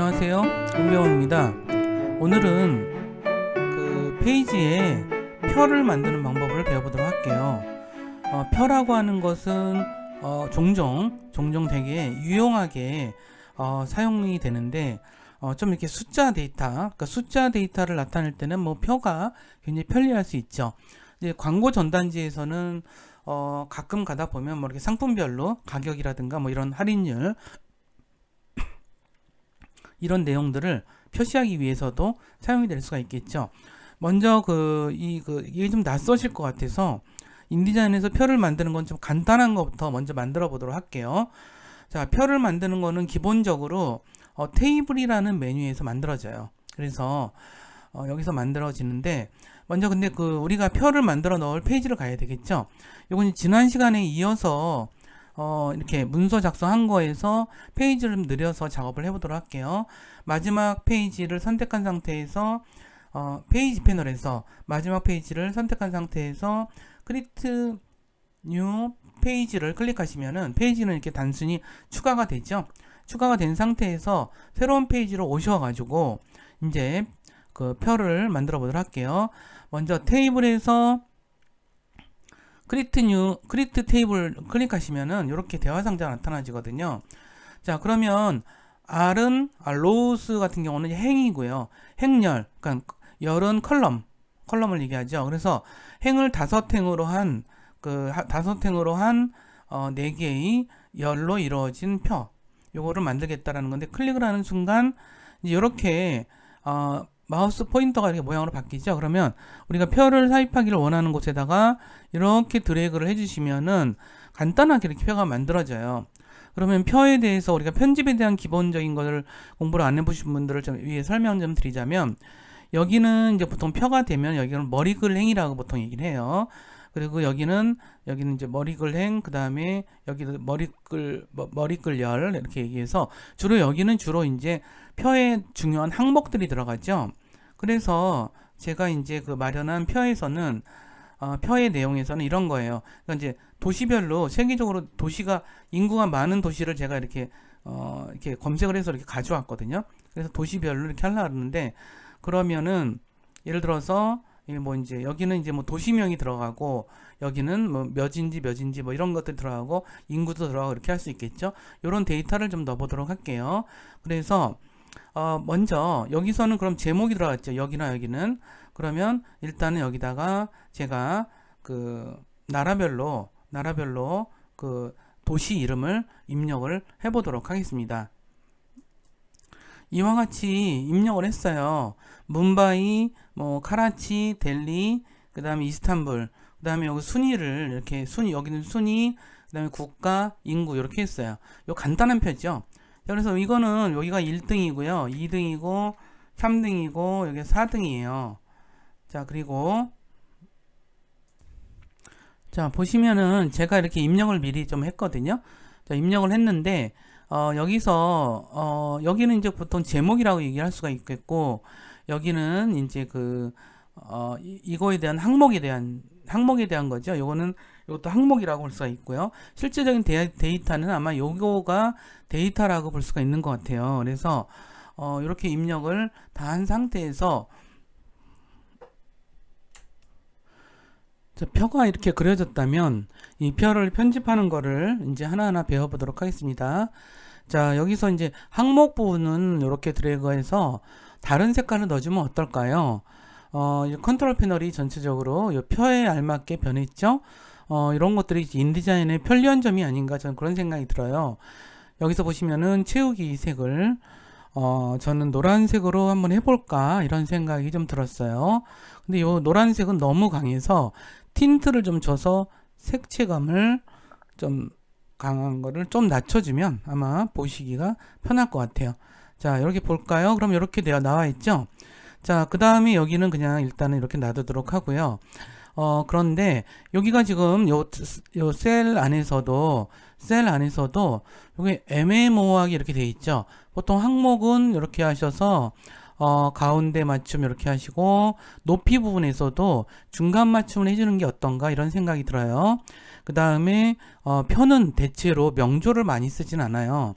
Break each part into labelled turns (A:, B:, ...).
A: 안녕하세요. 김배원입니다. 오늘은 그 페이지에 표를 만드는 방법을 배워보도록 할게요. 어, 표라고 하는 것은 어, 종종 종종 되게 유용하게 어, 사용이 되는데 어, 좀 이렇게 숫자 데이터, 그러니까 숫자 데이터를 나타낼 때는 뭐 표가 굉장히 편리할 수 있죠. 이제 광고 전단지에서는 어, 가끔 가다 보면 뭐 이렇게 상품별로 가격이라든가 뭐 이런 할인율 이런 내용들을 표시하기 위해서도 사용이 될 수가 있겠죠. 먼저 그, 이, 그, 이게 좀 낯서실 것 같아서 인디자인에서 표를 만드는 건 좀 간단한 것부터 먼저 만들어 보도록 할게요. 자, 표를 만드는 거는 기본적으로 어, 테이블이라는 메뉴에서 만들어져요. 그래서 어, 여기서 만들어지는데 먼저 근데 그 우리가 표를 만들어 넣을 페이지를 가야 되겠죠. 요건 지난 시간에 이어서 어, 이렇게 문서 작성한 거에서 페이지를 좀 느려서 작업을 해보도록 할게요. 마지막 페이지를 선택한 상태에서 어, 페이지 패널에서 마지막 페이지를 선택한 상태에서 크리트 뉴 페이지를 클릭하시면은 페이지는 이렇게 단순히 추가가 되죠. 추가가 된 상태에서 새로운 페이지로 오셔가지고 이제 그 표를 만들어 보도록 할게요. 먼저 테이블에서 크리트 뉴 크리트 테이블 클릭하시면은 이렇게 대화 상자가 나타나지거든요. 자, 그러면 R은 아, 로스 같은 경우는 행이고요. 행열, 그러니까 열은 컬럼, 컬럼을 얘기하죠. 그래서 행을 다섯 행으로 한 그 다섯 행으로 한 어, 네 개의 열로 이루어진 표. 요거를 만들겠다라는 건데 클릭을 하는 순간 이렇게 어, 마우스 포인터가 이렇게 모양으로 바뀌죠. 그러면 우리가 표를 삽입하기를 원하는 곳에다가 이렇게 드래그를 해주시면은 간단하게 이렇게 표가 만들어져요. 그러면 표에 대해서 우리가 편집에 대한 기본적인 것을 공부를 안 해보신 분들을 좀 위에 설명 좀 드리자면 여기는 이제 보통 표가 되면 여기는 머리글행이라고 보통 얘기를 해요. 그리고 여기는 여기는 이제 머리글행 그 다음에 여기도 머리글 머- 머리글열 이렇게 얘기해서 주로 여기는 주로 이제 표에 중요한 항목들이 들어가죠. 그래서 제가 이제 그 마련한 표에서는 어, 표의 내용에서는 이런 거예요. 그러니까 이제 도시별로 세계적으로 도시가 인구가 많은 도시를 제가 이렇게 어, 이렇게 검색을 해서 이렇게 가져왔거든요. 그래서 도시별로 이렇게 하려고 하는데 그러면은 예를 들어서 뭐 이제 여기는 이제 뭐 도시명이 들어가고 여기는 뭐 몇인지 몇인지 뭐 이런 것들 들어가고 인구도 들어가고 이렇게 할 수 있겠죠. 이런 데이터를 좀 넣어 보도록 할게요. 그래서 어 먼저 여기서는 그럼 제목이 들어갔죠. 여기나 여기는 그러면 일단은 여기다가 제가 그 나라별로 나라별로 그 도시 이름을 입력을 해보도록 하겠습니다. 이와 같이 입력을 했어요. 문바이, 뭐 카라치, 델리, 그 다음에 이스탄불, 그 다음에 여기 순위를 이렇게 순위 여기는 순위, 그 다음에 국가, 인구 이렇게 했어요. 요 간단한 표죠. 그래서 이거는 여기가 1등이고요, 2등이고, 3등이고, 여기 4등이에요. 자 그리고 자 보시면은 제가 이렇게 입력을 미리 좀 했거든요. 자 입력을 했는데 어, 여기서 어, 여기는 이제 보통 제목이라고 얘기할 수가 있겠고 여기는 이제 그 어, 이, 이거에 대한 항목에 대한 항목에 대한 거죠. 요거는 이것도 항목이라고 볼 수가 있고요. 실제적인 데, 데이터는 아마 요거가 데이터라고 볼 수가 있는 것 같아요. 그래서 어, 이렇게 입력을 다 한 상태에서 자, 표가 이렇게 그려졌다면 이 표를 편집하는 거를 이제 하나하나 배워보도록 하겠습니다. 자, 여기서 이제 항목 부분은 이렇게 드래그해서 다른 색깔을 넣어주면 어떨까요? 어, 이 컨트롤 패널이 전체적으로 이 표에 알맞게 변했죠? 어, 이런 것들이 인디자인의 편리한 점이 아닌가 저는 그런 생각이 들어요. 여기서 보시면은 채우기 색을 어, 저는 노란색으로 한번 해볼까 이런 생각이 좀 들었어요. 근데 이 노란색은 너무 강해서 틴트를 좀 줘서 색채감을 좀 강한 거를 좀 낮춰주면 아마 보시기가 편할 것 같아요. 자, 이렇게 볼까요? 그럼 이렇게 되어 나와 있죠? 자, 그 다음에 여기는 그냥 일단은 이렇게 놔두도록 하고요. 어, 그런데 여기가 지금 요, 요 셀 안에서도 셀 안에서도 여기 애매모호하게 이렇게 돼 있죠. 보통 항목은 이렇게 하셔서 어, 가운데 맞춤 이렇게 하시고 높이 부분에서도 중간 맞춤을 해주는 게 어떤가 이런 생각이 들어요. 그 다음에 어, 표는 대체로 명조를 많이 쓰진 않아요.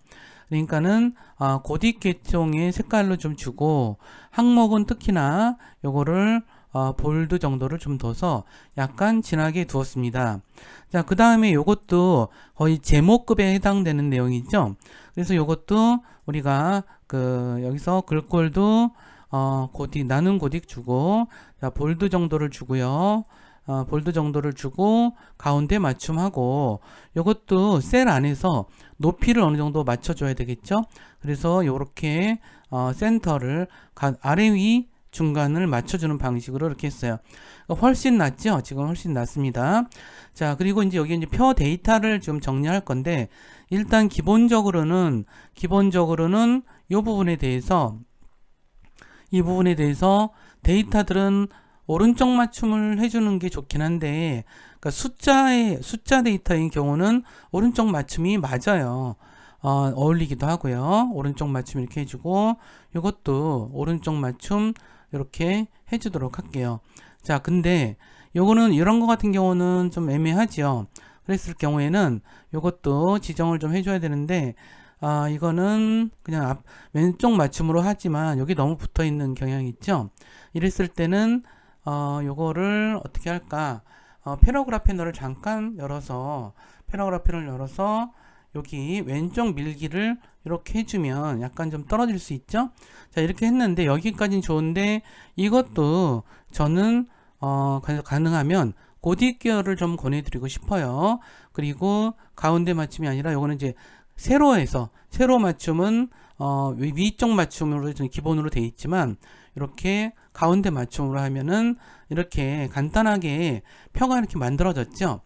A: 그러니까는 아, 고딕 계통의 색깔로 좀 주고 항목은 특히나 요거를 어, 볼드 정도를 좀 둬서 약간 진하게 두었습니다. 자, 그 다음에 요것도 거의 제목급에 해당되는 내용이죠. 그래서 요것도 우리가 그 여기서 글꼴도 어, 고딕 나눈 고딕 주고 자, 볼드 정도를 주고요. 어, 볼드 정도를 주고 가운데 맞춤하고 요것도 셀 안에서 높이를 어느 정도 맞춰줘야 되겠죠. 그래서 요렇게 어, 센터를 가, 아래 위 중간을 맞춰주는 방식으로 이렇게 했어요. 그러니까 훨씬 낫죠? 지금 훨씬 낫습니다. 자, 그리고 이제 여기 이제 표 데이터를 좀 정리할 건데, 일단 기본적으로는, 기본적으로는 이 부분에 대해서, 이 부분에 대해서 데이터들은 오른쪽 맞춤을 해주는 게 좋긴 한데, 그러니까 숫자의, 숫자 데이터인 경우는 오른쪽 맞춤이 맞아요. 어, 어울리기도 하고요. 오른쪽 맞춤 이렇게 해주고, 이것도 오른쪽 맞춤 이렇게 해주도록 할게요. 자, 근데 요거는 이런 거 같은 경우는 좀 애매하죠. 그랬을 경우에는 요것도 지정을 좀 해줘야 되는데 아 이거는 그냥 앞, 왼쪽 맞춤으로 하지만 여기 너무 붙어 있는 경향이 있죠. 이랬을 때는 어 요거를 어떻게 할까? 어, 패러그라 패널을 잠깐 열어서 패러그라 패널 열어서 여기 왼쪽 밀기를 이렇게 해주면 약간 좀 떨어질 수 있죠? 자, 이렇게 했는데 여기까지는 좋은데 이것도 저는 어, 가- 가능하면 고딕 계열을 좀 권해드리고 싶어요. 그리고 가운데 맞춤이 아니라 요거는 이제 세로에서 세로 맞춤은 어, 위- 위쪽 맞춤으로 좀 기본으로 돼 있지만 이렇게 가운데 맞춤으로 하면은 이렇게 간단하게 표가 이렇게 만들어졌죠.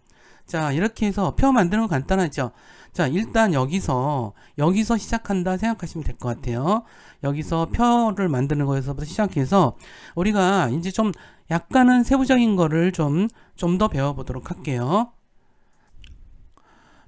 A: 자, 이렇게 해서 표 만드는 거 간단하죠. 자, 일단 여기서, 여기서 시작한다 생각하시면 될 것 같아요. 여기서 표를 만드는 거에서부터 시작해서, 우리가 이제 좀 약간은 세부적인 거를 좀, 좀 더 배워보도록 할게요.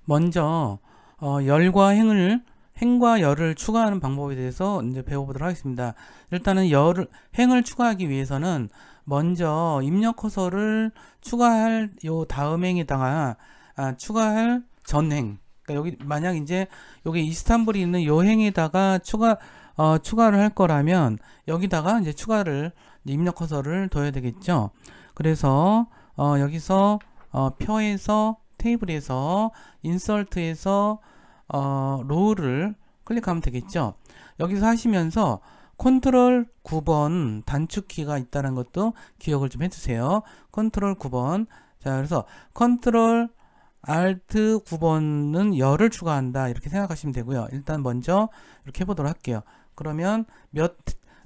A: 먼저, 어, 열과 행을, 행과 열을 추가하는 방법에 대해서 이제 배워보도록 하겠습니다. 일단은 열을, 행을 추가하기 위해서는 먼저 입력 커서를 추가할 요 다음 행에다가 아, 추가할 전행. 그러니까 여기 만약 이제 여기 이스탄불이 있는 요 행에다가 추가 어, 추가를 할 거라면 여기다가 이제 추가를 입력 커서를 둬야 되겠죠. 그래서 어, 여기서 어, 표에서 테이블에서 인설트에서 어, 로우를 클릭하면 되겠죠. 여기서 하시면서 컨트롤 9번 단축키가 있다는 것도 기억을 좀 해주세요. 컨트롤 9번. 자, 그래서 컨트롤 Alt 9번은 열을 추가한다. 이렇게 생각하시면 되고요. 일단 먼저 이렇게 해보도록 할게요. 그러면 몇,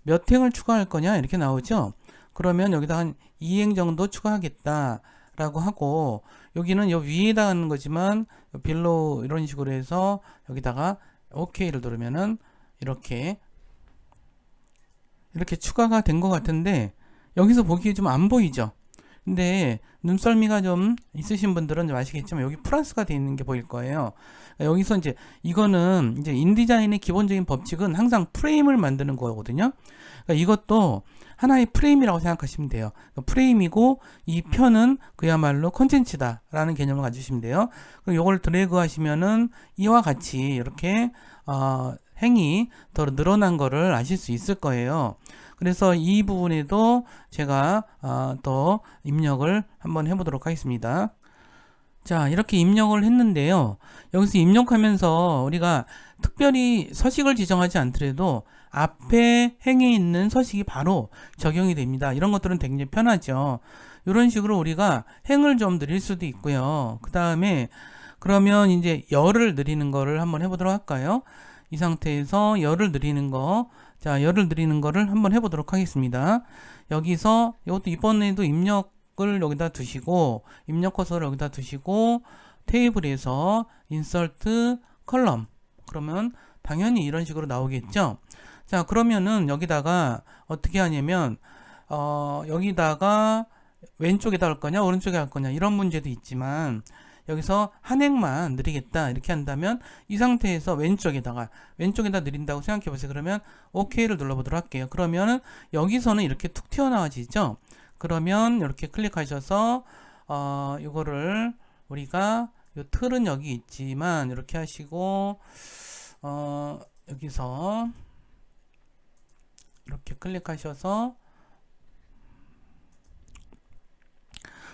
A: 몇 행을 추가할 거냐? 이렇게 나오죠? 그러면 여기다 한 2행 정도 추가하겠다. 라고 하고, 여기는 요 위에다 하는 거지만, 빌로 이런 식으로 해서 여기다가 OK를 누르면은 이렇게 이렇게 추가가 된 것 같은데 여기서 보기에 좀 안 보이죠? 근데 눈썰미가 좀 있으신 분들은 좀 아시겠지만 여기 플러스가 되어 있는 게 보일 거예요. 여기서 이제 이거는 이제 인디자인의 기본적인 법칙은 항상 프레임을 만드는 거거든요. 그러니까 이것도 하나의 프레임이라고 생각하시면 돼요. 그러니까 프레임이고 이 편은 그야말로 컨텐츠다라는 개념을 가지시면 돼요. 그럼 이걸 드래그 하시면은 이와 같이 이렇게 어, 행이 더 늘어난 거를 아실 수 있을 거예요. 그래서 이 부분에도 제가 어, 더 입력을 한번 해보도록 하겠습니다. 자, 이렇게 입력을 했는데요. 여기서 입력하면서 우리가 특별히 서식을 지정하지 않더라도 앞에 행에 있는 서식이 바로 적용이 됩니다. 이런 것들은 굉장히 편하죠. 이런 식으로 우리가 행을 좀 늘릴 수도 있고요. 그 다음에 그러면 이제 열을 늘리는 거를 한번 해보도록 할까요? 이 상태에서 열을 늘리는 거. 자, 열을 늘리는 거를 한번 해보도록 하겠습니다. 여기서 이것도 이번에도 입력을 여기다 두시고 입력 커서를 여기다 두시고 테이블에서 인설트 컬럼 그러면 당연히 이런 식으로 나오겠죠. 자, 그러면은 여기다가 어떻게 하냐면 어, 여기다가 왼쪽에다 할 거냐 오른쪽에 할 거냐 이런 문제도 있지만 여기서 한 행만 느리겠다 이렇게 한다면 이 상태에서 왼쪽에다가 왼쪽에다 느린다고 생각해 보세요. 그러면 OK를 눌러보도록 할게요. 그러면은 여기서는 이렇게 툭 튀어나와지죠. 그러면 이렇게 클릭하셔서 어 이거를 우리가 요 틀은 여기 있지만 이렇게 하시고 어, 여기서 이렇게 클릭하셔서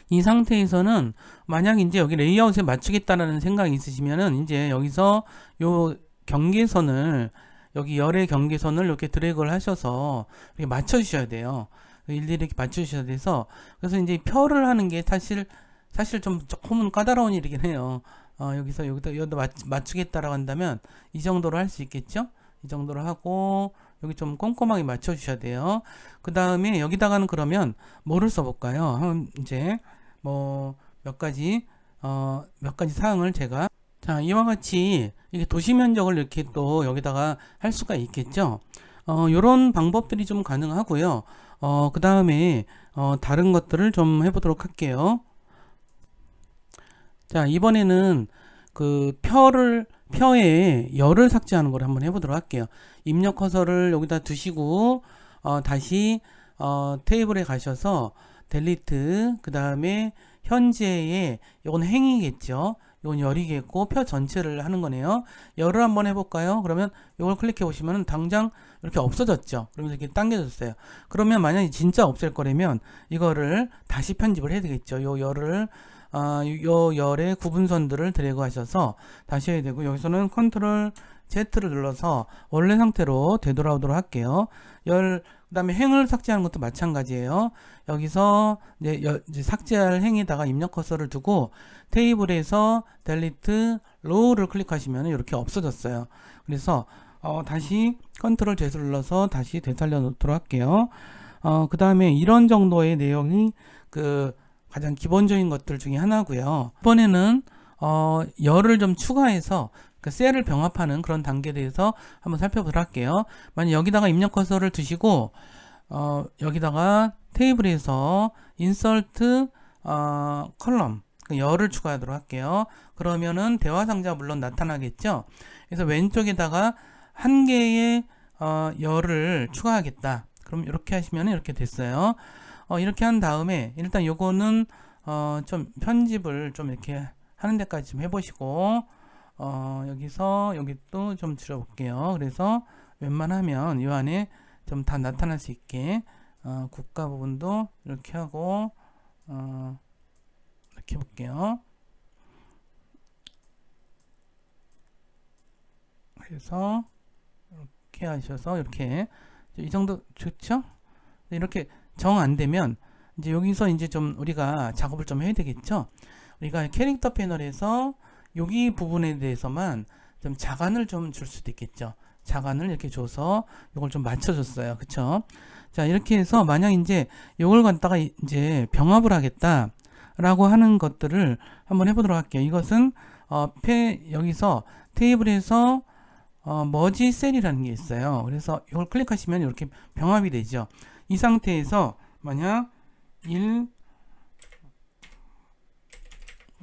A: 이 상태에서는 만약 이제 여기 레이아웃에 맞추겠다라는 생각이 있으시면은 이제 여기서 요 경계선을 여기 열의 경계선을 이렇게 드래그를 하셔서 이렇게 맞춰 주셔야 돼요. 일일이 이렇게 맞춰 주셔야 돼서 그래서 이제 표를 하는 게 사실 사실 좀 조금은 까다로운 일이긴 해요. 어, 여기서 여기다 여기다 맞, 맞추겠다라고 한다면 이 정도로 할 수 있겠죠? 이 정도로 하고 여기 좀 꼼꼼하게 맞춰 주셔야 돼요. 그 다음에 여기다가는 그러면 뭐를 써볼까요? 한 이제 뭐 몇 가지 어 몇 가지 사항을 제가 자 이와 같이 이게 도시 면적을 이렇게 또 여기다가 할 수가 있겠죠. 어 요런 방법들이 좀 가능하고요. 어 그 다음에 어 다른 것들을 좀 해보도록 할게요. 자 이번에는 그 표를 표에 열을 삭제하는 걸 한번 해보도록 할게요. 입력 커서를 여기다 두시고 어, 다시 어, 테이블에 가셔서 델리트 그 다음에 현재의 이건 행이겠죠. 이건 열이겠고 표 전체를 하는 거네요. 열을 한번 해볼까요? 그러면 이걸 클릭해 보시면 당장 이렇게 없어졌죠. 그러면서 이렇게 당겨졌어요. 그러면 만약에 진짜 없앨 거라면 이거를 다시 편집을 해야 되겠죠. 요 열을 아, 요 열의 구분선들을 드래그 하셔서 다시 해야 되고 여기서는 컨트롤 Z를 눌러서 원래 상태로 되돌아오도록 할게요. 열 그 다음에 행을 삭제하는 것도 마찬가지예요. 여기서 이제, 여, 이제 삭제할 행에다가 입력 커서를 두고 테이블에서 델리트 로우를 클릭하시면 이렇게 없어졌어요. 그래서 어, 다시 컨트롤 Z를 눌러서 다시 되살려 놓도록 할게요. 어, 그 다음에 이런 정도의 내용이 그 가장 기본적인 것들 중에 하나고요. 이번에는 어, 열을 좀 추가해서 그 셀을 병합하는 그런 단계에 대해서 한번 살펴보도록 할게요. 만약 여기다가 입력 커서를 두시고 어, 여기다가 테이블에서 인설트 어, 컬럼 그 열을 추가하도록 할게요. 그러면은 대화 상자가 물론 나타나겠죠. 그래서 왼쪽에다가 한 개의 어, 열을 추가하겠다. 그럼 이렇게 하시면 이렇게 됐어요. 어, 이렇게 한 다음에 일단 요거는 어, 좀 편집을 좀 이렇게 하는 데까지 좀 해보시고 어, 여기서 여기 또 좀 줄여볼게요. 그래서 웬만하면 이 안에 좀 다 나타날 수 있게 어, 국가 부분도 이렇게 하고 어, 이렇게 해볼게요. 그래서 이렇게 하셔서 이렇게 이 정도 좋죠? 이렇게 정 안 되면 이제 여기서 이제 좀 우리가 작업을 좀 해야 되겠죠? 우리가 캐릭터 패널에서 여기 부분에 대해서만 좀 자간을 좀 줄 수도 있겠죠. 자간을 이렇게 줘서 이걸 좀 맞춰줬어요. 그쵸? 자, 이렇게 해서 만약 이제 이걸 갖다가 이제 병합을 하겠다라고 하는 것들을 한번 해보도록 할게요. 이것은 어, 패, 여기서 테이블에서 어, 머지 셀이라는 게 있어요. 그래서 이걸 클릭하시면 이렇게 병합이 되죠. 이 상태에서 만약 1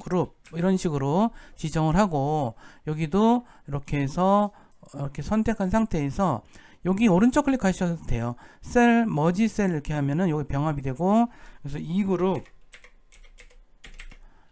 A: 그룹 뭐 이런 식으로 지정을 하고 여기도 이렇게 해서 이렇게 선택한 상태에서 여기 오른쪽 클릭하셔도 돼요. 셀 머지 셀 이렇게 하면은 여기 병합이 되고 그래서 이 그룹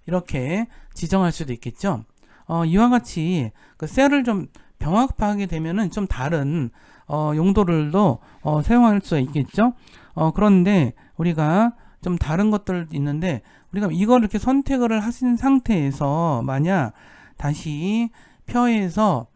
A: 이렇게 지정할 수도 있겠죠. 어, 이와 같이 그 셀을 좀 병합하게 되면은 좀 다른 어, 용도를도 어, 사용할 수 있겠죠. 어, 그런데 우리가 좀 다른 것들 있는데 우리가 이걸 이렇게 선택을 하신 상태에서 만약 다시 표에서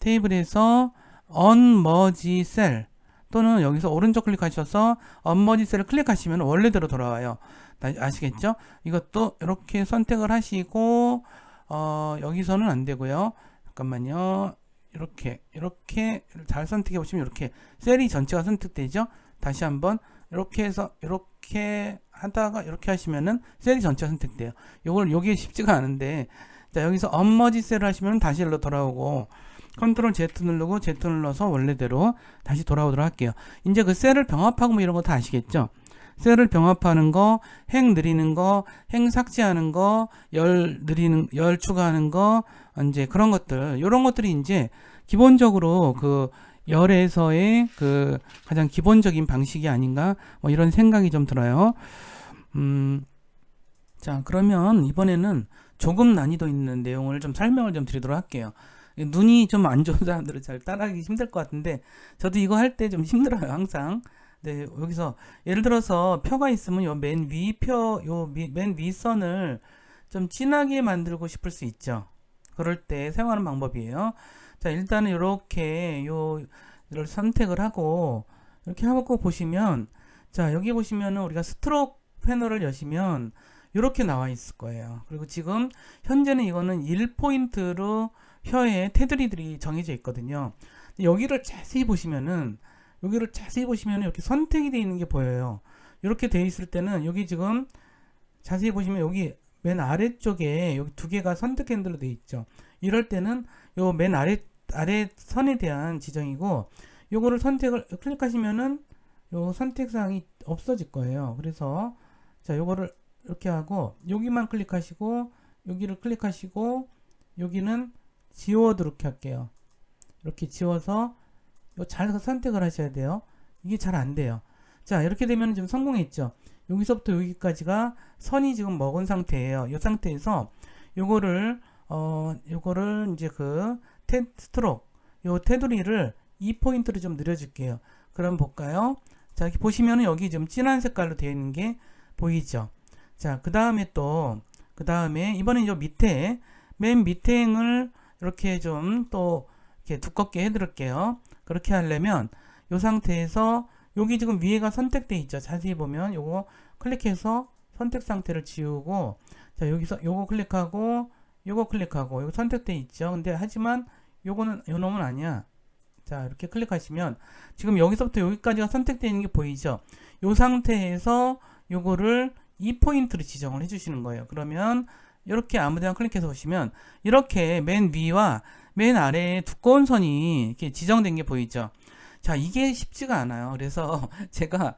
A: 테이블에서 unmerge cell 또는 여기서 오른쪽 클릭하셔서 unmerge cell을 클릭하시면 원래대로 돌아와요. 아시겠죠? 이것도 이렇게 선택을 하시고 어, 여기서는 안 되고요. 잠깐만요. 이렇게 이렇게 잘 선택해 보시면 이렇게 셀이 전체가 선택되죠. 다시 한번 이렇게 해서 이렇게 하다가 이렇게 하시면은 셀이 전체가 선택돼요. 요걸 여기 쉽지가 않은데 자 여기서 업머지 셀을 하시면 다시 일로 돌아오고 컨트롤 Z 누르고 Z 눌러서 원래대로 다시 돌아오도록 할게요. 이제 그 셀을 병합하고 뭐 이런 거 다 아시겠죠? 셀을 병합하는 거, 행 느리는 거, 행 삭제하는 거, 열 느리는 열 추가하는 거, 이제 그런 것들, 이런 것들이 이제 기본적으로 그 열에서의 그 가장 기본적인 방식이 아닌가 뭐 이런 생각이 좀 들어요. 음, 자 그러면 이번에는 조금 난이도 있는 내용을 좀 설명을 좀 드리도록 할게요. 눈이 좀 안 좋은 사람들은 잘 따라하기 힘들 것 같은데 저도 이거 할 때 좀 힘들어요 항상. 네 여기서 예를 들어서 표가 있으면 요 맨 위 표 요맨 윗선을 좀 진하게 만들고 싶을 수 있죠. 그럴 때 사용하는 방법이에요. 자 일단은 이렇게 요를 선택을 하고 이렇게 하고 보시면 자 여기 보시면은 우리가 스트로크 패널을 여시면 이렇게 나와 있을 거예요. 그리고 지금 현재는 이거는 1포인트로 혀의 테두리들이 정해져 있거든요. 여기를 자세히 보시면은 여기를 자세히 보시면 이렇게 선택이 되어 있는 게 보여요. 이렇게 되어 있을 때는 여기 지금 자세히 보시면 여기 맨 아래쪽에 여기 두 개가 선택 핸들로 되어 있죠. 이럴 때는 요 맨 아래 아래 선에 대한 지정이고 요거를 선택을 클릭하시면은 요 선택 사항이 없어질 거예요. 그래서 자 요거를 이렇게 하고 여기만 클릭하시고 여기를 클릭하시고 여기는 지워두게 할게요. 이렇게 지워서 잘 선택을 하셔야 돼요. 이게 잘 안 돼요. 자 이렇게 되면 지금 성공했죠. 여기서부터 여기까지가 선이 지금 먹은 상태예요. 이 상태에서 요거를 어 요거를 이제 그 테, 스트록 요 테두리를 2포인트로 좀 늘려줄게요. 그럼 볼까요? 자 이렇게 보시면은 여기 좀 진한 색깔로 되어 있는 게 보이죠? 자, 그 다음에 또, 그 다음에, 이번엔 요 밑에, 맨 밑에 행을 이렇게 좀 또, 이렇게 두껍게 해드릴게요. 그렇게 하려면, 요 상태에서, 여기 지금 위에가 선택돼 있죠. 자세히 보면, 요거 클릭해서 선택 상태를 지우고, 자, 여기서 요거 클릭하고, 요거 클릭하고, 요거 선택돼 있죠. 근데 하지만, 요거는, 요 놈은 아니야. 자, 이렇게 클릭하시면, 지금 여기서부터 여기까지가 선택되어 있는 게 보이죠? 요 상태에서 요거를 2포인트로 지정을 해주시는 거예요. 그러면 이렇게 아무데나 클릭해서 보시면 이렇게 맨 위와 맨 아래에 두꺼운 선이 이렇게 지정된 게 보이죠. 자, 이게 쉽지가 않아요. 그래서 제가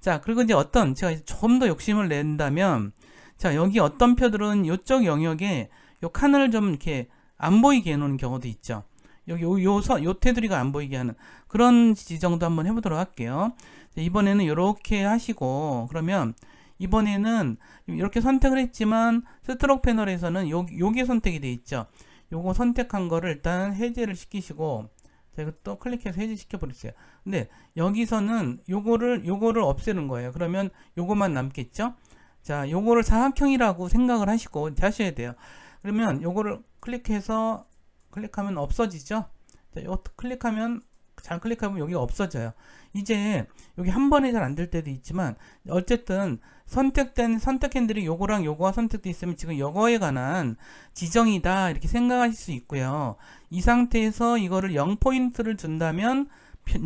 A: 자, 그리고 이제 어떤 제가 좀 더 욕심을 낸다면 자, 여기 어떤 표들은 이쪽 영역에 요 칸을 좀 이렇게 안 보이게 해 놓은 경우도 있죠. 여기 요, 요, 선, 요 테두리가 안 보이게 하는 그런 지정도 한번 해보도록 할게요. 이번에는 이렇게 하시고 그러면 이번에는 이렇게 선택을 했지만 스트로크 패널에서는 요, 요게 선택이 돼 있죠. 요거 선택한 거를 일단 해제를 시키시고 자, 이거 또 클릭해서 해제시켜 버리세요. 근데 여기서는 요거를 요거를 없애는 거예요. 그러면 요거만 남겠죠? 자, 요거를 사각형이라고 생각을 하시고 하셔야 돼요. 그러면 요거를 클릭해서 클릭하면 없어지죠? 자, 요 클릭하면 잘 클릭하면 여기가 없어져요. 이제 여기 한 번에 잘 안 될 때도 있지만 어쨌든 선택된 선택 핸들이 요거랑 요거가 선택돼 있으면 지금 요거에 관한 지정이다 이렇게 생각하실 수 있고요. 이 상태에서 이거를 0포인트를 준다면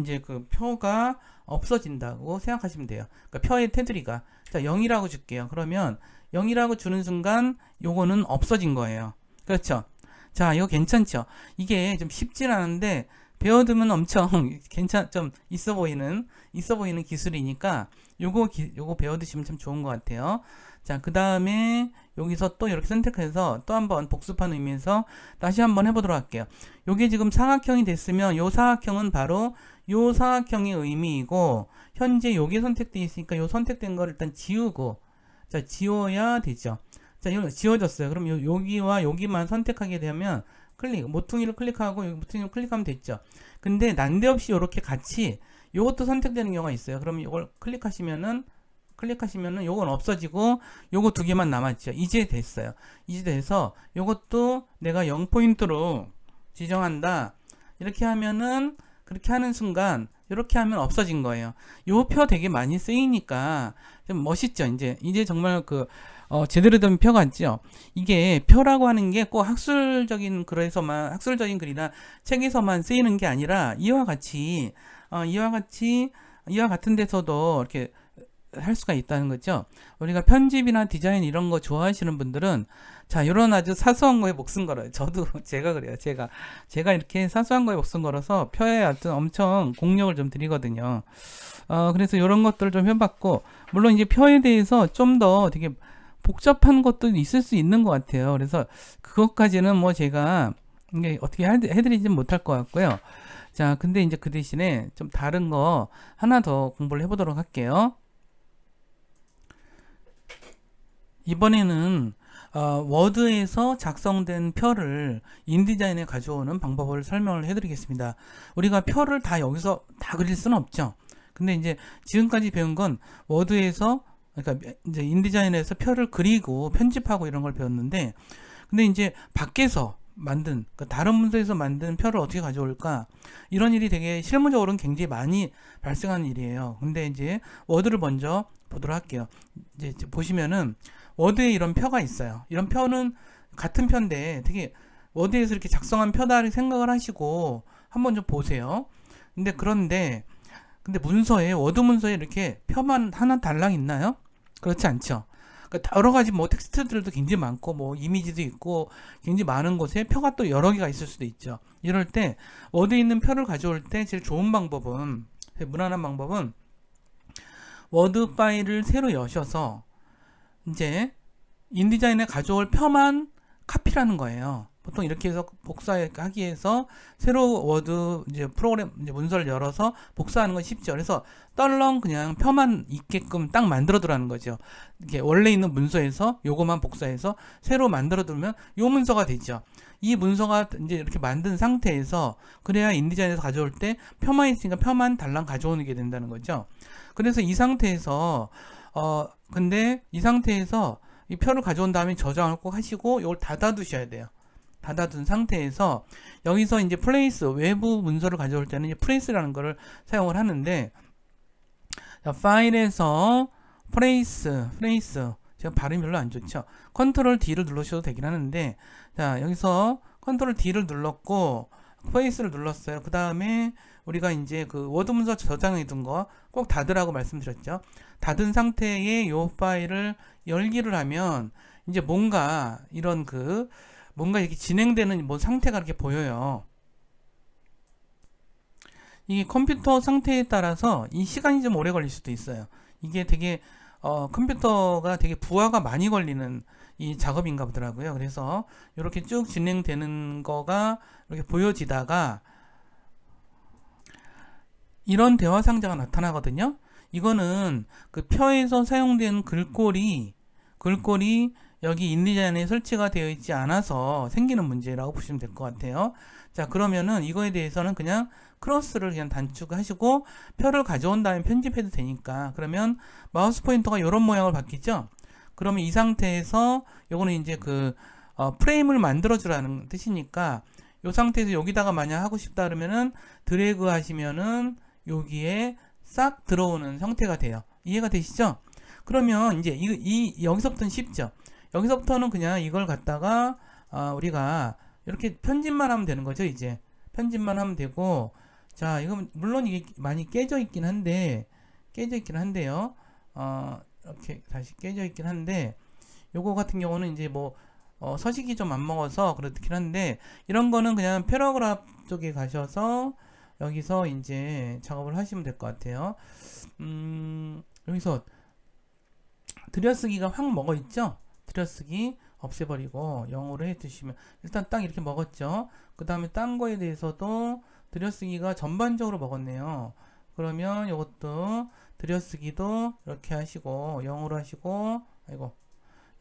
A: 이제 그 표가 없어진다고 생각하시면 돼요. 그러니까 표의 테두리가 자 0이라고 줄게요. 그러면 0이라고 주는 순간 요거는 없어진 거예요. 그렇죠? 자 이거 괜찮죠? 이게 좀 쉽진 않은데 배워두면 엄청 괜찮 좀 있어 보이는 있어 보이는 기술이니까 요거 기, 요거 배워두시면 참 좋은 것 같아요. 자, 그 다음에 여기서 또 이렇게 선택해서 또 한번 복습하는 의미에서 다시 한번 해보도록 할게요. 요게 지금 사각형이 됐으면 요 사각형은 바로 요 사각형의 의미이고 현재 요게 선택되어 있으니까 요 선택된 걸 일단 지우고 자 지워야 되죠. 자 이거 지워졌어요. 그럼 요, 여기와 여기만 선택하게 되면 클릭 모퉁이를 클릭하고 여기 모퉁이를 클릭하면 됐죠. 근데 난데없이 이렇게 같이 이것도 선택되는 경우가 있어요. 그럼 이걸 클릭하시면은 클릭하시면은 요건 없어지고 요거 두 개만 남았죠. 이제 됐어요. 이제 돼서 요것도 내가 0포인트로 지정한다. 이렇게 하면은 그렇게 하는 순간 이렇게 하면 없어진 거예요. 요 표 되게 많이 쓰이니까 좀 멋있죠. 이제 이제 정말 그 어, 제대로 된 표 같죠. 이게 표라고 하는 게 꼭 학술적인 글에서만 학술적인 글이나 책에서만 쓰이는 게 아니라 이와 같이 어, 이와 같이 이와 같은 데서도 이렇게 할 수가 있다는 거죠. 우리가 편집이나 디자인 이런 거 좋아하시는 분들은 자 이런 아주 사소한 거에 목숨 걸어요. 저도 제가 그래요. 제가 제가 이렇게 사소한 거에 목숨 걸어서 표에 하여튼 엄청 공력을 좀 드리거든요. 어 그래서 이런 것들을 좀 해봤고 물론 이제 표에 대해서 좀 더 되게 복잡한 것도 있을 수 있는 것 같아요. 그래서 그것까지는 뭐 제가 이게 어떻게 해드리진 못할 것 같고요. 자, 근데 이제 그 대신에 좀 다른 거 하나 더 공부를 해보도록 할게요. 이번에는 어, 워드에서 작성된 표를 인디자인에 가져오는 방법을 설명을 해드리겠습니다. 우리가 표를 다 여기서 다 그릴 수는 없죠. 근데 이제 지금까지 배운 건 워드에서 그러니까 이제 인디자인에서 표를 그리고 편집하고 이런 걸 배웠는데 근데 이제 밖에서 만든 그 다른 문서에서 만든 표를 어떻게 가져올까 이런 일이 되게 실무적으로는 굉장히 많이 발생하는 일이에요. 근데 이제 워드를 먼저 보도록 할게요. 이제 보시면은 워드에 이런 표가 있어요. 이런 표는 같은 표인데 되게 워드에서 이렇게 작성한 표다 생각을 하시고 한번 좀 보세요. 근데 그런데 근데 문서에 워드 문서에 이렇게 표만 하나 달랑 있나요? 그렇지 않죠. 그러니까 여러 가지 뭐 텍스트들도 굉장히 많고 뭐 이미지도 있고 굉장히 많은 곳에 표가 또 여러 개가 있을 수도 있죠. 이럴 때 워드에 있는 표를 가져올 때 제일 좋은 방법은 무난한 방법은 워드 파일을 새로 여셔서 이제 인디자인에 가져올 표만 카피라는 거예요. 보통 이렇게 해서 복사하기 위해서 새로 워드 이제 프로그램 이제 문서를 열어서 복사하는 건 쉽죠. 그래서 떨렁 그냥 표만 있게끔 딱 만들어 두라는 거죠. 이렇게 원래 있는 문서에서 요거만 복사해서 새로 만들어 두면 요 문서가 되죠. 이 문서가 이제 이렇게 만든 상태에서 그래야 인디자인에서 가져올 때 표만 있으니까 표만 달랑 가져오는 게 된다는 거죠. 그래서 이 상태에서 어 근데 이 상태에서 이 표를 가져온 다음에 저장을 꼭 하시고 이걸 닫아 두셔야 돼요. 닫아둔 상태에서 여기서 이제 플레이스 외부 문서를 가져올 때는 이제 플레이스라는 것을 사용을 하는데 자, 파일에서 플레이스 플레이스. 제가 발음이 별로 안 좋죠? 컨트롤 D를 누르셔도 되긴 하는데 자 여기서 컨트롤 D를 눌렀고 플레이스를 눌렀어요. 그 다음에 우리가 이제 그 워드 문서 저장해 둔 거 꼭 닫으라고 말씀드렸죠 닫은 상태의 요 파일을 열기를 하면 이제 뭔가 이런 그 뭔가 이렇게 진행되는 뭐 상태가 이렇게 보여요. 이게 컴퓨터 상태에 따라서 이 시간이 좀 오래 걸릴 수도 있어요. 이게 되게 어, 컴퓨터가 되게 부하가 많이 걸리는 이 작업인가 보더라고요. 그래서 이렇게 쭉 진행되는 거가 이렇게 보여지다가 이런 대화 상자가 나타나거든요. 이거는 그 표에서 사용된 글꼴이 글꼴이 여기 인디자인에 설치가 되어 있지 않아서 생기는 문제라고 보시면 될 것 같아요. 자, 그러면은 이거에 대해서는 그냥 크로스를 그냥 단축하시고 표를 가져온 다음에 편집해도 되니까 그러면 마우스 포인터가 이런 모양을 바뀌죠. 그러면 이 상태에서 요거는 이제 그 어, 프레임을 만들어 주라는 뜻이니까 이 상태에서 여기다가 만약 하고 싶다 그러면은 드래그 하시면은 여기에 싹 들어오는 형태가 돼요. 이해가 되시죠? 그러면 이제 이, 이 여기서부터는 쉽죠. 여기서부터는 그냥 이걸 갖다가 아, 우리가 이렇게 편집만 하면 되는 거죠. 이제 편집만 하면 되고 자 이건 물론 이게 많이 깨져 있긴 한데 깨져 있긴 한데요. 어, 이렇게 다시 깨져 있긴 한데 요거 같은 경우는 이제 뭐 어, 서식이 좀 안 먹어서 그렇긴 한데 이런 거는 그냥 패러그라프 쪽에 가셔서 여기서 이제 작업을 하시면 될 것 같아요 음 여기서 들여쓰기가 확 먹어 있죠 들여쓰기 없애버리고 0으로 해두시면 일단 딱 이렇게 먹었죠. 그 다음에 딴 거에 대해서도 들여쓰기가 전반적으로 먹었네요. 그러면 이것도 들여쓰기도 이렇게 하시고 0으로 하시고 아이고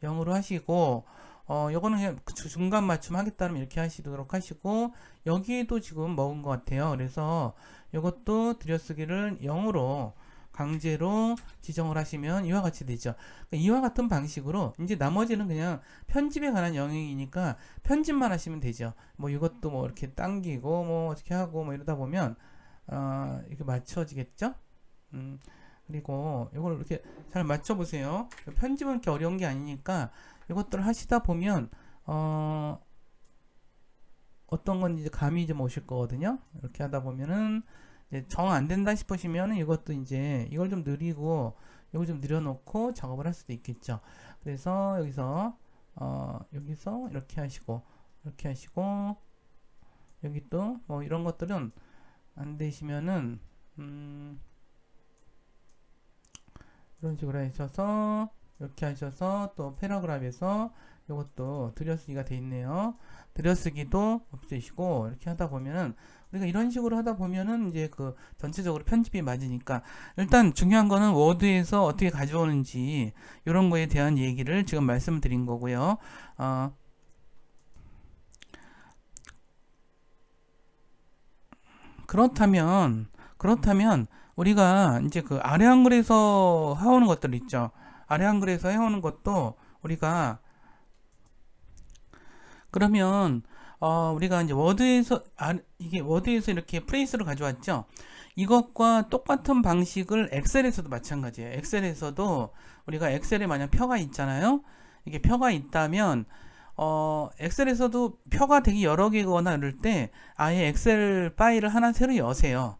A: 0으로 하시고 어 요거는 그냥 중간 맞춤 하겠다면 이렇게 하시도록 하시고 여기에도 지금 먹은 것 같아요. 그래서 이것도 들여쓰기를 0으로 강제로 지정을 하시면 이와 같이 되죠. 그러니까 이와 같은 방식으로 이제 나머지는 그냥 편집에 관한 영역이니까 편집만 하시면 되죠. 뭐 이것도 뭐 이렇게 당기고 뭐 어떻게 하고 뭐 이러다 보면 어, 이렇게 맞춰지겠죠. 음, 그리고 이걸 이렇게 잘 맞춰 보세요. 편집은 이렇게 어려운 게 아니니까 이것들을 하시다 보면 어, 어떤 건지 감이 좀 오실 거거든요. 이렇게 하다 보면은 정 안 된다 싶으시면 이것도 이제 이걸 좀 느리고 이걸 좀 늘려놓고 작업을 할 수도 있겠죠. 그래서 여기서 어 여기서 이렇게 하시고 이렇게 하시고 여기 또 뭐 이런 것들은 안 되시면은 음 이런 식으로 하셔서 이렇게 하셔서 또 패러그램에서 이것도 들여쓰기가 돼 있네요. 들여쓰기도 없애시고 이렇게 하다 보면은 우리가 이런 식으로 하다 보면은 이제 그 전체적으로 편집이 맞으니까 일단 중요한 거는 워드에서 어떻게 가져오는지 이런 거에 대한 얘기를 지금 말씀드린 거고요. 어, 그렇다면 그렇다면 우리가 이제 그 아래 한글에서 하오는 것들 있죠. 아래 한글에서 해오는 것도 우리가 그러면 어 우리가 이제 워드에서 아 이게 워드에서 이렇게 프레이스를 가져왔죠. 이것과 똑같은 방식을 엑셀에서도 마찬가지예요. 엑셀에서도 우리가 엑셀에 만약 표가 있잖아요. 이게 표가 있다면 어 엑셀에서도 표가 되게 여러 개거나 이럴 때 아예 엑셀 파일을 하나 새로 여세요.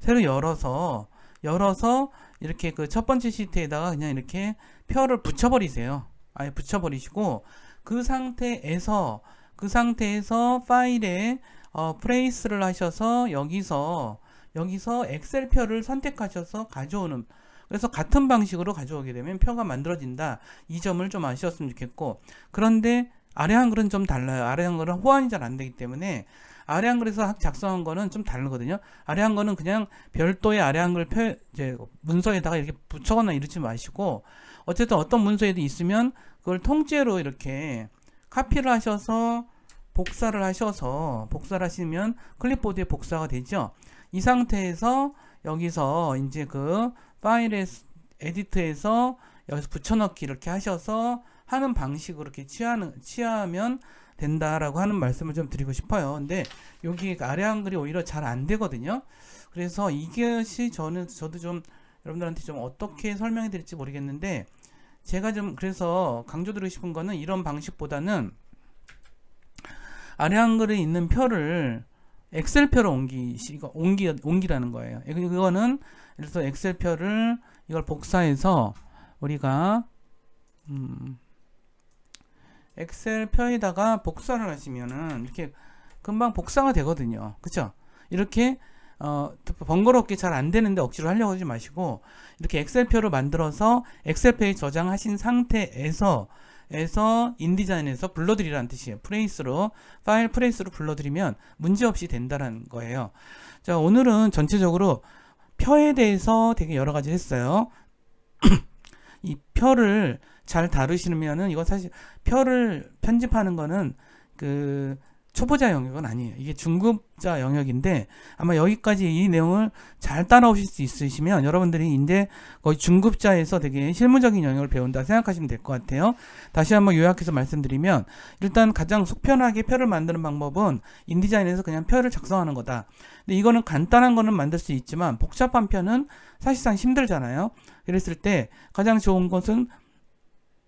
A: 새로 열어서 열어서 이렇게 그 첫 번째 시트에다가 그냥 이렇게 표를 붙여버리세요. 아예 붙여버리시고 그 상태에서 그 상태에서 파일에 어, 프레이스를 하셔서 여기서 여기서 엑셀 표를 선택하셔서 가져오는 그래서 같은 방식으로 가져오게 되면 표가 만들어진다. 이 점을 좀 아셨으면 좋겠고 그런데 아래 한글은 좀 달라요. 아래 한글은 호환이 잘 안 되기 때문에 아래 한글에서 작성한 거는 좀 다르거든요. 아래 한글은 그냥 별도의 아래 한글 표 이제 문서에다가 이렇게 붙여거나 이러지 마시고 어쨌든 어떤 문서에도 있으면 그걸 통째로 이렇게 카피를 하셔서 복사를 하셔서 복사를 하시면 클립보드에 복사가 되죠. 이 상태에서 여기서 이제 그 파일에 에디트에서 여기서 붙여넣기 이렇게 하셔서 하는 방식으로 이렇게 취하는 취하면 된다라고 하는 말씀을 좀 드리고 싶어요. 근데 여기 아래 한글이 오히려 잘 안 되거든요. 그래서 이것이 저는 저도 좀 여러분들한테 좀 어떻게 설명해 드릴지 모르겠는데 제가 좀 그래서 강조드리고 싶은 거는 이런 방식보다는 아래 한글에 있는 표를 엑셀표로 옮기시 옮기 옮기라는 거예요. 이거는 예를 들어서 엑셀표를 이걸 복사해서 우리가 음 엑셀 표에다가 복사를 하시면은 이렇게 금방 복사가 되거든요. 그쵸? 이렇게 어, 번거롭게 잘 안 되는데 억지로 하려고 하지 마시고 이렇게 엑셀표를 만들어서 엑셀표에 저장하신 상태에서 에서 인디자인에서 불러드리라는 뜻이에요. 프레이스로 파일 프레이스로 불러드리면 문제없이 된다는 거예요. 자 오늘은 전체적으로 표에 대해서 되게 여러 가지 했어요. 이 표를 잘 다루시면은 이건 사실 표를 편집하는 거는 그 초보자 영역은 아니에요. 이게 중급자 영역인데 아마 여기까지 이 내용을 잘 따라오실 수 있으시면 여러분들이 이제 거의 중급자에서 되게 실무적인 영역을 배운다 생각하시면 될 것 같아요. 다시 한번 요약해서 말씀드리면 일단 가장 속편하게 표를 만드는 방법은 인디자인에서 그냥 표를 작성하는 거다. 근데 이거는 간단한 거는 만들 수 있지만 복잡한 표는 사실상 힘들잖아요. 그랬을 때 가장 좋은 것은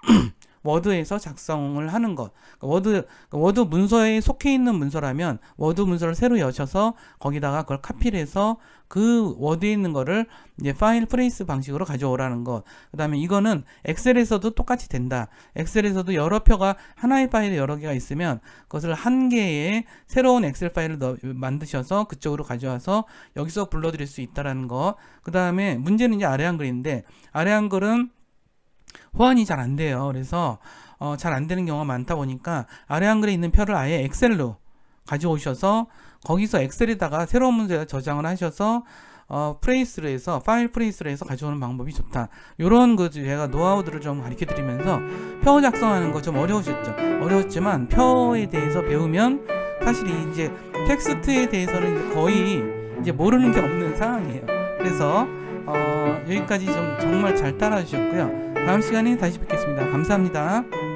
A: 워드에서 작성을 하는 것. 그러니까 워드 워드 문서에 속해 있는 문서라면 워드 문서를 새로 여셔서 거기다가 그걸 카피를 해서 그 워드에 있는 거를 이제 파일 프레이스 방식으로 가져오라는 것. 그 다음에 이거는 엑셀에서도 똑같이 된다. 엑셀에서도 여러 표가 하나의 파일에 여러 개가 있으면 그것을 한 개의 새로운 엑셀 파일을 넣, 만드셔서 그쪽으로 가져와서 여기서 불러드릴 수 있다라는 것. 그 다음에 문제는 이제 아래 한글인데 아래 한글은 호환이 잘 안 돼요. 그래서 어, 잘 안 되는 경우가 많다 보니까 아래 한글에 있는 표를 아예 엑셀로 가져오셔서 거기서 엑셀에다가 새로운 문제 저장을 하셔서 어, 프레이스로 해서 파일 프레이스로 해서 가져오는 방법이 좋다. 요런 그 제가 노하우들을 좀 가르쳐 드리면서 표 작성하는 거 좀 어려우셨죠? 어려웠지만 표에 대해서 배우면 사실 이제 텍스트에 대해서는 이제 거의 이제 모르는 게 없는 상황이에요. 그래서 어, 여기까지 좀 정말 잘 따라 주셨고요. 다음 시간에 다시 뵙겠습니다. 감사합니다.